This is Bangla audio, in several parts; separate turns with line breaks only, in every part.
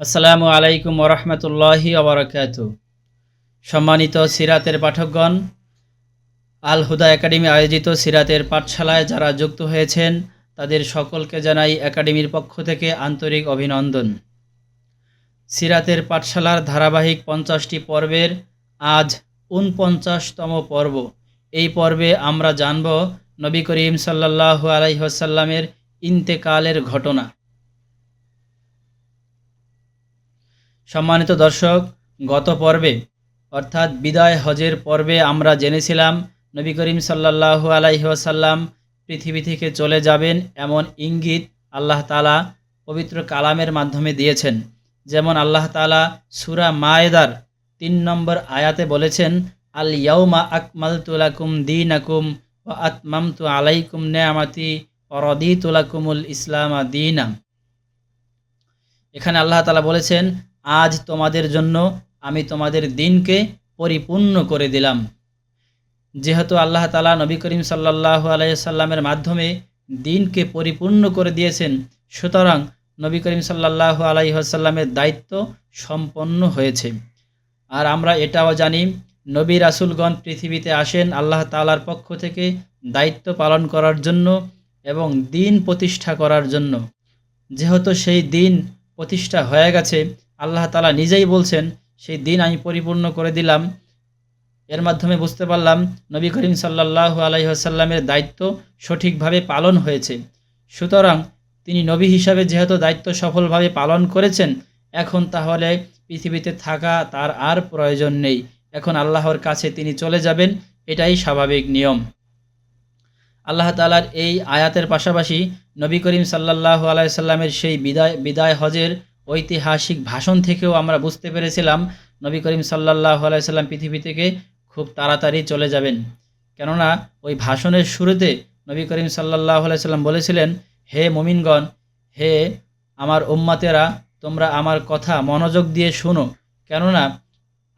আসসালামু আলাইকুম ওরহমতুল্লাহি আবরাকাত সম্মানিত সিরাতের পাঠকগণ, আল হুদা একাডেমি আয়োজিত সিরাতের পাঠশালায় যারা যুক্ত হয়েছেন, তাদের সকলকে জানাই একাডেমির পক্ষ থেকে আন্তরিক অভিনন্দন। সিরাতের পাঠশালার ধারাবাহিক পঞ্চাশটি পর্বের আজ উনপঞ্চাশতম পর্ব। এই পর্বে আমরা জানব নবী করিম সাল্লাহ আলাইসাল্লামের ইন্তেকালের ঘটনা। সম্মানিত দর্শক, গত পর্বে, অর্থাৎ বিদায় হজের পর্বে আমরা জেনেছিলাম, নবী করিম সাল্লাহু আলাইসাল্লাম পৃথিবী থেকে চলে যাবেন এমন ইঙ্গিত আল্লাহ তালা পবিত্র কালামের মাধ্যমে দিয়েছেন। যেমন আল্লাহ তালা সুরা মায়েদার তিন নম্বর আয়াতে বলেছেন, আল ইয়াউমা আকমাল তুলাকুম দিন আকুম ও আতমামতু আলাইকুম নেয়ামাতি অরদি তুলাকুমুল ইসলামা দিনাম। এখানে আল্লাহ তালা বলেছেন আজ তোমাদের জন্য আমি তোমাদের দিনকে পরিপূর্ণ করে দিলাম। যেহেতু আল্লাহ তালা নবী করিম সাল্লাহ আলাইসাল্লামের মাধ্যমে দিনকে পরিপূর্ণ করে দিয়েছেন, সুতরাং নবী করিম সাল্লাহ আলাইসাল্লামের দায়িত্ব সম্পন্ন হয়েছে। আর আমরা এটাও জানি, নবী রাসুলগণ পৃথিবীতে আসেন আল্লাহ তালার পক্ষ থেকে দায়িত্ব পালন করার জন্য এবং দিন প্রতিষ্ঠা করার জন্য। যেহেতু সেই দিন প্রতিষ্ঠা হয়ে গেছে আল্লাহ তালা নিজেই বলছেন, সেই দিন আমি পরিপূর্ণ করে দিলাম। এর মাধ্যমে বুঝতে পারলাম নবী করিম সাল্লাহ আলাইসাল্লামের দায়িত্ব সঠিকভাবে পালন হয়েছে। সুতরাং তিনি নবী হিসাবে যেহেতু দায়িত্ব সফলভাবে পালন করেছেন, এখন তাহলে পৃথিবীতে থাকা তার আর প্রয়োজন নেই। এখন আল্লাহর কাছে তিনি চলে যাবেন, এটাই স্বাভাবিক নিয়ম। আল্লাহ তালার এই আয়াতের পাশাপাশি নবী করিম সাল্লাহ আলাইসাল্লামের সেই বিদায় বিদায় হজের ঐতিহাসিক ভাষণ থেকেও আমরা বুঝতে পেরেছিলাম নবী করিম সাল্লাহ আলাইসাল্লাম পৃথিবী থেকে খুব তাড়াতাড়ি চলে যাবেন। কেননা ওই ভাষণের শুরুতে নবী করিম সাল্লাহ আলাইসাল্লাম বলেছিলেন, হে মমিনগণ, হে আমার উম্মাতেরা, তোমরা আমার কথা মনোযোগ দিয়ে শোনো। কেননা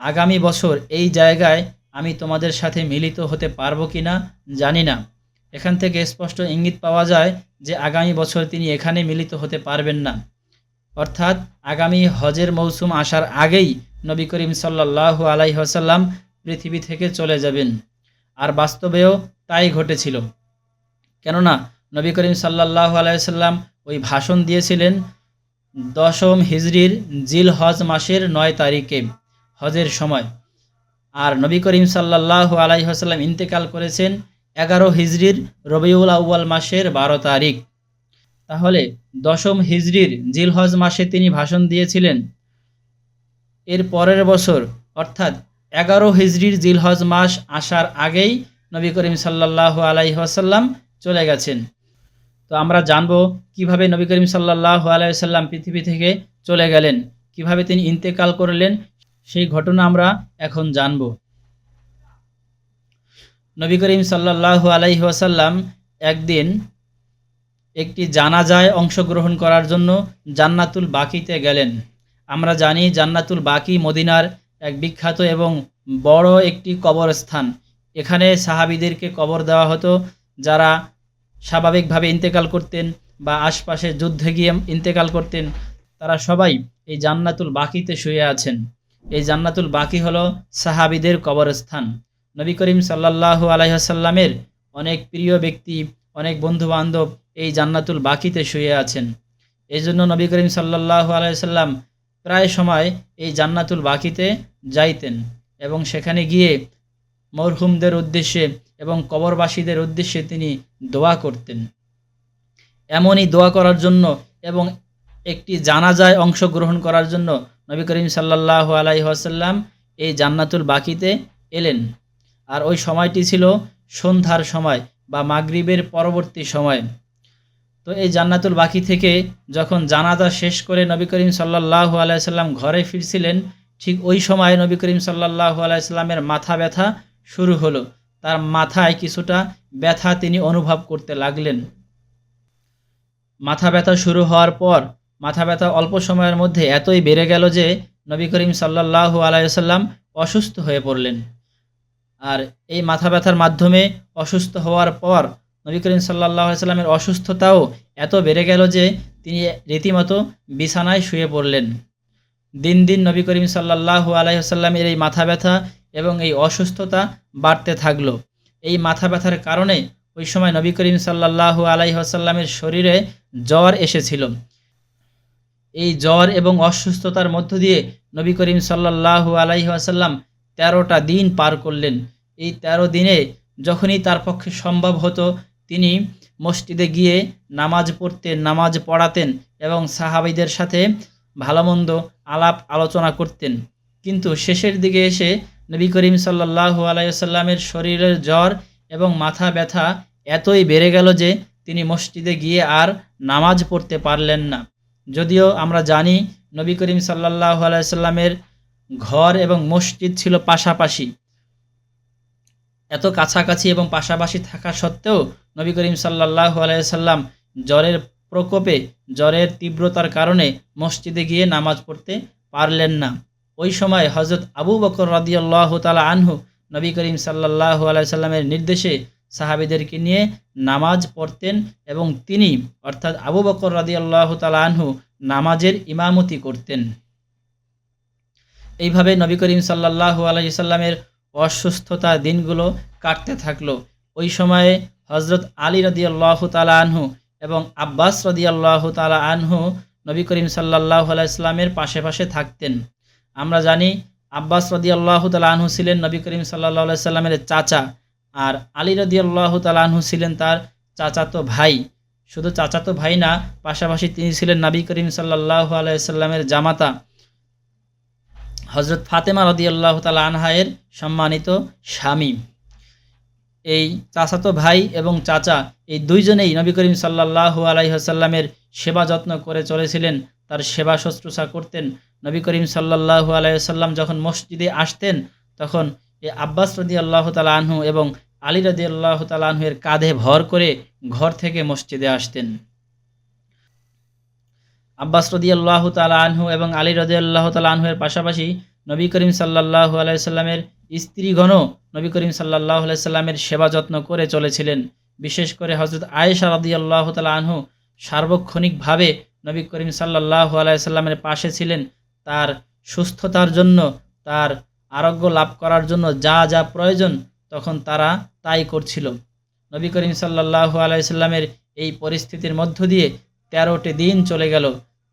আগামী বছর এই জায়গায় আমি তোমাদের সাথে মিলিত হতে পারব কি না জানি না। এখান থেকে স্পষ্ট ইঙ্গিত পাওয়া যায় যে আগামী বছর তিনি এখানে মিলিত হতে পারবেন না। অর্থাৎ আগামী হজের মৌসুম আসার আগেই নবী করিম সাল্লাহু আলাইসাল্লাম পৃথিবী থেকে চলে যাবেন। আর বাস্তবেও তাই ঘটেছিল। কেননা নবী করিম সাল্লাহু আলাইসাল্লাম ওই ভাষণ দিয়েছিলেন দশম হিজড়ির জিল হজ মাসের নয় তারিখে, হজের সময়। আর নবী করিম সাল্লাহু আলাইসাল্লাম ইন্তেকাল করেছেন এগারো হিজড়ির রবিউল আউ্য়াল মাসের বারো তারিখ। তাহলে দশম হিজড়ির জিলহজ মাসে তিনি ভাষণ দিয়েছিলেন। এর পরের বছর, অর্থাৎ এগারো হিজড়ির জিলহজ মাস আসার আগেই নবী করিম সাল্লাহ আলাইসাল্লাম চলে গেছেন। তো আমরা জানব কীভাবে নবী করিম সাল্লাহ আলাইসাল্লাম পৃথিবী থেকে চলে গেলেন, কীভাবে তিনি ইন্তেকাল করলেন, সেই ঘটনা আমরা এখন জানব। নবী করিম সাল্লাহ আলাইহি ওয়াসাল্লাম একদিন একটি জানাজায় অংশগ্রহণ করার জন্য জান্নাতুল বাকিতে গেলেন। আমরা জানি জান্নাতুল বাকি মদিনার এক বিখ্যাত এবং বড় একটি কবরস্থান। এখানে সাহাবিদেরকে কবর দেওয়া হতো, যারা স্বাভাবিকভাবে ইন্তেকাল করতেন বা আশপাশে যুদ্ধে গিয়ে ইন্তেকাল করতেন। তারা সবাই এই জান্নাতুল বাকিতে শুয়ে আছেন। এই জান্নাতুল বাকি হলো সাহাবিদের কবরস্থান। নবী করিম সাল্লাহ আলাইসাল্লামের অনেক প্রিয় ব্যক্তি, অনেক বন্ধু বান্ধব এই জান্নাতুল বাকিতে শুয়ে আছেন। এই জন্য নবী করিম সাল্লাহ আলাইসাল্লাম প্রায় সময় এই জান্নাতুল বাকিতে যাইতেন এবং সেখানে গিয়ে মরহুমদের উদ্দেশ্যে এবং কবরবাসীদের উদ্দেশ্যে তিনি দোয়া করতেন। এমনই দোয়া করার জন্য এবং একটি জানাজায় অংশগ্রহণ করার জন্য নবী করিম সাল্লাহ আলাইসাল্লাম এই জান্নাতুল বাকিতে এলেন। আর ওই সময়টি ছিল সন্ধ্যার সময় বা মাগরিবের পরবর্তী সময়। তো এই জান্নাতুল বাকি থেকে যখন জানাজা শেষ করে নবী করিম সাল্লাহ আলাইসাল্লাম ঘরে ফিরছিলেন, ঠিক ওই সময় নবী করিম সাল্লাহ আলাইসাল্লামের মাথা ব্যথা শুরু হলো। তার মাথায় কিছুটা ব্যথা তিনি অনুভব করতে লাগলেন। মাথা ব্যথা শুরু হওয়ার পর, মাথা ব্যথা অল্প সময়ের মধ্যে এতই বেড়ে গেল যে নবী করিম সাল্লাহ আলাইসাল্লাম অসুস্থ হয়ে পড়লেন। আর এই মাথা ব্যথার মাধ্যমে অসুস্থ হওয়ার পর নবী করিম সাল্লাহ সাল্লামের অসুস্থতাও এত বেড়ে গেল যে তিনি রীতিমতো বিছানায় শুয়ে পড়লেন। দিন দিন নবী করিম সাল্লাল্লাহু আলাইসাল্লামের এই মাথা ব্যথা এবং এই অসুস্থতা বাড়তে থাকল। এই মাথা ব্যথার কারণে ওই সময় নবী করিম সাল্লাল্লাহু আলাইসাল্লামের শরীরে জ্বর এসেছিল। এই জ্বর এবং অসুস্থতার মধ্য দিয়ে নবী করিম সাল্লাল্লাহু আলাইহি আসাল্লাম তেরোটা দিন পার করলেন। এই তেরো দিনে যখনই তার পক্ষে সম্ভব হতো তিনি মসজিদে গিয়ে নামাজ পড়তেন, নামাজ পড়াতেন এবং সাহাবিদের সাথে ভালো মন্দ আলাপ আলোচনা করতেন। কিন্তু শেষের দিকে এসে নবী করিম সাল্লাল্লাহু আলাইসাল্লামের শরীরের জ্বর এবং মাথা ব্যথা এতই বেড়ে গেল যে তিনি মসজিদে গিয়ে আর নামাজ পড়তে পারলেন না। যদিও আমরা জানি নবী করিম সাল্লাহ আলাইসাল্লামের ঘর এবং মসজিদ ছিল পাশাপাশি। এত কাছাকাছি এবং পাশাপাশি থাকা সত্ত্বেও নবী করিম সাল্লাহ আলাইসাল্লাম জ্বরের প্রকোপে, জ্বরের তীব্রতার কারণে মসজিদে গিয়ে নামাজ পড়তে পারলেন না। ওই সময় হজরত আবু বকর রদিয়াল্লাহ তালা আনহু নবী করিম সাল্লাহ আলাইসাল্লামের নির্দেশে সাহাবিদেরকে নিয়ে নামাজ পড়তেন এবং তিনি অর্থাৎ আবু বকর রাদিয়াল্লাহ তালা আনহু নামাজের ইমামতি করতেন। এইভাবে নবী করিম সাল্লাহু আলাইসাল্লামের অসুস্থতা দিনগুলো কাটতে থাকল। ওই সময়ে হজরত আলী রদিয়াল্লাহ তালা আনহু এবং আব্বাস রদিয়াল্লাহ তালা আনহু নবী করিম সাল্লাহ আলাইসলামের পাশে পাশে থাকতেন। আমরা জানি আব্বাস রদিয়াল্লাহ তালা আনহু ছিলেন নবী করিম সাল্লাহ সাল্লামের চাচা আর আলী রদিয়াল্লাহ আনহু ছিলেন তার চাচাতো ভাই। শুধু চাচাতো ভাই না, পাশাপাশি তিনি ছিলেন নবী করিম সাল্লাহ আলাইসাল্লামের জামাতা। হজরত ফাতেমা রদিয়াল্লাহ তালা আনহায়ের সম্মানিত স্বামী। এই চাচাতো ভাই এবং চাচা এই দুইজনেই নবী করিম সাল্লাহ আলাইসাল্লামের সেবা যত্ন করে চলেছিলেন, তার সেবা শুশ্রূষা করতেন। নবী করিম সাল্লাহু আলাইসাল্লাম যখন মসজিদে আসতেন, তখন এ আব্বাস রদি আল্লাহ তালা আনহু এবং আলী রদি আল্লাহ তালাহের কাঁধে ভর করে ঘর থেকে মসজিদে আসতেন। আব্বাস রদি আল্লাহ তালা আনহু এবং আলী রদিয়াল্লাহ তালা আনহুয়ের পাশাপাশি নবী করিম সাল্লাহ আলাইসাল্লামের স্ত্রীগণ নবী করিম সাল্লাহ আলাইসাল্লামের সেবা যত্ন করে চলেছিলেন। বিশেষ করে হজরত আয়েশা রদি আল্লাহ তালা আনহু সার্বক্ষণিকভাবে নবী করিম সাল্লাহ আলাইসাল্লামের পাশে ছিলেন। তার সুস্থতার জন্য, তার আরোগ্য লাভ করার জন্য যা যা প্রয়োজন তখন তারা তাই করছিল। নবী করিম সাল্লাহ আলাইসাল্লামের এই পরিস্থিতির মধ্য দিয়ে তেরোটি দিন চলে গেল।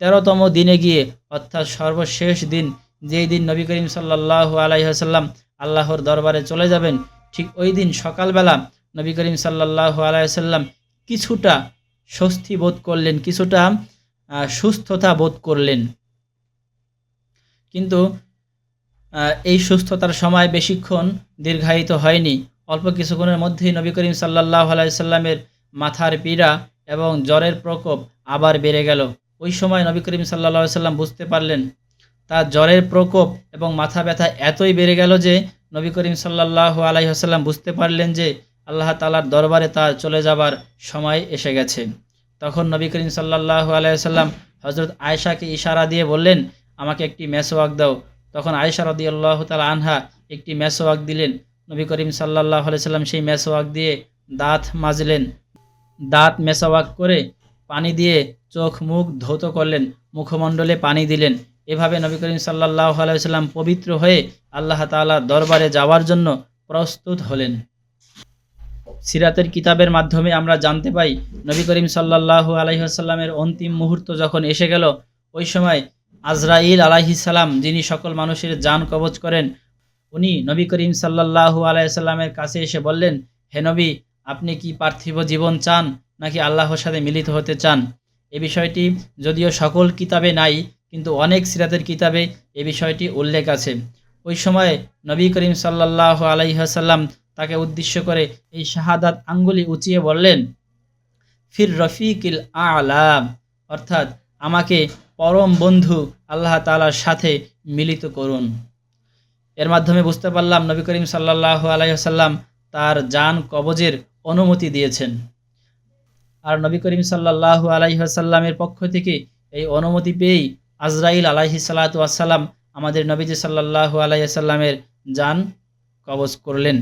তেরোতম দিনে গিয়ে, অর্থাৎ সর্বশেষ দিন, যেই দিন নবী করিম সাল্লাহ আলাইসাল্লাম আল্লাহর দরবারে চলে যাবেন, ঠিক ওই দিন সকালবেলা নবী করিম সাল্লাহ আলাইসাল্লাম কিছুটা স্বস্তি বোধ করলেন, কিছুটা সুস্থতা বোধ করলেন। কিন্তু এই সুস্থতার সময় বেশিক্ষণ দীর্ঘায়িত হয়নি। অল্প কিছুক্ষণের মধ্যেই নবী করিম সাল্লাহ আলাইসাল্লামের মাথার পীড়া এবং জ্বরের প্রকোপ আবার বেড়ে গেল। ওই সময় নবী করিম সাল্লা সাল্লাম বুঝতে পারলেন, তার জ্বরের প্রকোপ এবং মাথা ব্যথা এতই বেড়ে গেল যে নবী করিম সাল্লাহ আলাইসাল্লাম বুঝতে পারলেন যে আল্লাহ তালার দরবারে তার চলে যাবার সময় এসে গেছে। তখন নবী করিম সাল্লাহ আলাইসাল্লাম হজরত আয়েশাকে ইশারা দিয়ে বললেন, আমাকে একটি মেসোয়াক দাও। তখন আয়েশা রদি আল্লাহ তালা আনহা একটি মেসোয়াক দিলেন। নবী করিম সাল্লাহ আলাইসাল্লাম সেই মেসোয়াক দিয়ে দাঁত মাজলেন। দাঁত মেসোয়াক করে পানি দিয়ে চোখ মুখ ধৌত করলেন, মুখমণ্ডলে পানি দিলেন। এভাবে নবী করিম সাল্লাহ আলাইসাল্লাম পবিত্র হয়ে আল্লাহ তালা দরবারে যাওয়ার জন্য প্রস্তুত হলেন। সিরাতের কিতাবের মাধ্যমে আমরা জানতে পাই, নবী করিম সাল্লাহু আলহিহাসাল্লামের অন্তিম মুহূর্ত যখন এসে গেল, ওই সময় আজরাইল আলাইহিসাল্লাম যিনি সকল মানুষের যান কবচ করেন, উনি নবী করিম সাল্লাহু আলাইসাল্লামের কাছে এসে বললেন, হে নবী আপনি কি পার্থিব জীবন চান নাকি আল্লাহর সাথে মিলিত হতে চান? এ বিষয়টি যদিও সকল কিতাবে নাই, কিন্তু অনেক সিরাতের কিতাবে এ বিষয়টি উল্লেখ আছে। ওই সময় নবী করিম সাল্লাহ আলাইহাসাল্লাম তাকে উদ্দেশ্য করে এই শাহাদাত আঙ্গুলি উঁচিয়ে বললেন, ফির রফিকিল আলাম অর্থাৎ আমাকে পরম বন্ধু আল্লাহ তালার সাথে মিলিত করুন। এর মাধ্যমে বুঝতে পারলাম নবী করিম সাল্লাহ আলাইসাল্লাম তার যান কবজের অনুমতি দিয়েছেন। আর নবী করিম সাল্লাহ আলাইসাল্লামের পক্ষ থেকে এই অনুমতি পেয়েই আজরাইল আলাহি সাল্লাতাম আমাদের নবীজি সাল্লাহ আলাইসাল্লামের যান কবজ করলেন।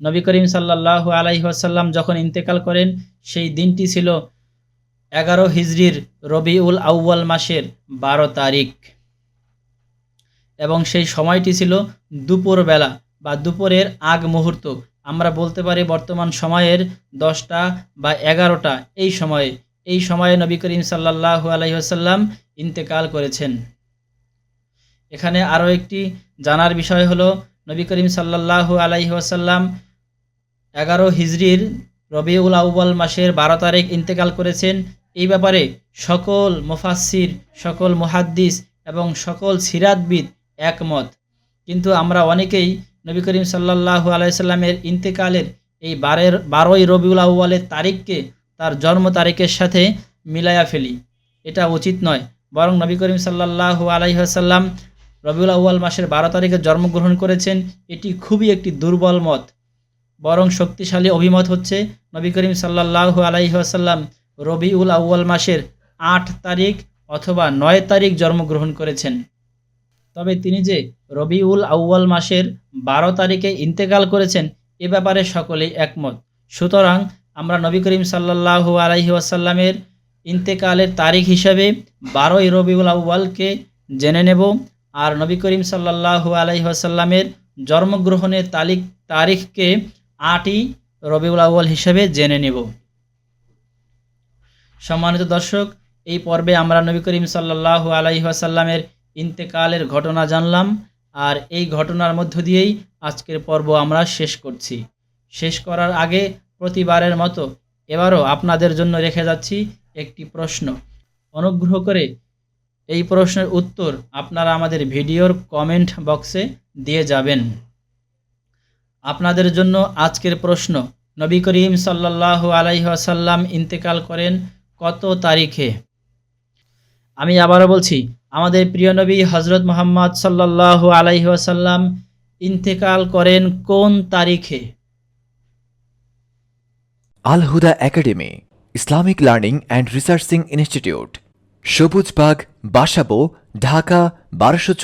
নবী করিম সাল্লাহ আলাইসাল্লাম যখন ইন্তেকাল করেন, সেই দিনটি ছিল এগারো হিজরির রবিউল আউয়াল মাসের বারো তারিখ। এবং সেই সময়টি ছিল দুপুরবেলা বা দুপুরের আগ মুহূর্ত আমরা বলতে পারি বর্তমান সময়ের দশটা বা এগারোটা এই সময়ে এই সময়ে নবী করিম সাল্লাল্লাহু আলাইসাল্লাম ইন্তেকাল করেছেন। এখানে আরও একটি জানার বিষয় হলো, নবী করিম সাল্লাল্লাহু আলাইহি ওয়াসাল্লাম এগারো হিজরির রবিউল আউ্বাল মাসের বারো তারিখ ইন্তেকাল করেছেন। এই ব্যাপারে সকল মুফাসির সকল মুহাদ্দিস এবং সকল সিরাতবিদ একমত। কিন্তু আমরা অনেকেই নবী করিম সাল্লাল্লাহু আলাইসাল্লামের ইন্তেকালের এই বারের, বারোই রবিউল আউ্বালের তারিখকে তার জন্ম তারিখের সাথে মিলাইয়া ফেলি। এটা উচিত নয়। বরং নবী করিম সাল্লাল্লাহু আলাইসাল্লাম রবিউল আউ্য়াল মাসের বারো তারিখে জন্মগ্রহণ করেছেন, এটি খুবই একটি দুর্বল মত। বরং শক্তিশালী অভিমত হচ্ছে নবী করিম সাল্লাল্লাহু আলাইসাল্লাম রবিউল আউ্য়াল মাসের আট তারিখ অথবা নয় তারিখ জন্মগ্রহণ করেছেন। তবে তিনি যে রবিউল আউ্য়াল মাসের বারো তারিখে ইন্তেকাল করেছেন, এ ব্যাপারে সকলেই একমত। সুতরাং আমরা নবী করিম সাল্লাল্লাহু আলাইহি ওয়াসাল্লামের ইন্তেকালের তারিখ হিসাবে বারোই রবিউল আউ্য়ালকে জেনে নেব আর নবী করিম সাল্লাল্লাহু আলাইহি ওয়াসাল্লামের জন্মগ্রহণের তারিখ তারিখকে আটই রবিউল আউ্য়াল হিসাবে জেনে নেব। সম্মানিত দর্শক, এই পর্বে আমরা নবী করিম সাল্লাল্লাহু আলাইহি ওয়াসাল্লামের ইন্তেকালের ঘটনা জানলাম, আর এই ঘটনার মধ্য দিয়েই আজকের পর্ব আমরা শেষ করছি। শেষ করার আগে প্রতিবারের মতো এবারও আপনাদের জন্য রেখে যাচ্ছি একটি প্রশ্ন। অনুগ্রহ করে এই প্রশ্নের উত্তর আপনারা আমাদের ভিডিওর কমেন্ট বক্সে দিয়ে যাবেন। আপনাদের জন্য আজকের প্রশ্ন, নবী করিম সাল্লাল্লাহু আলাইহি ওয়াসাল্লাম ইন্তেকাল করেন কত তারিখে? আমি আবারও বলছি, আমাদের প্রিয় নবী হজরত মোহাম্মদ সাল্লাল্লাহু আলাইহি ওয়াসাল্লাম ইন্তেকাল করেন কোন তারিখে?
Al Huda academy, Islamic learning and researching institute Sabujbag Basabo, Dhaka, বারোশো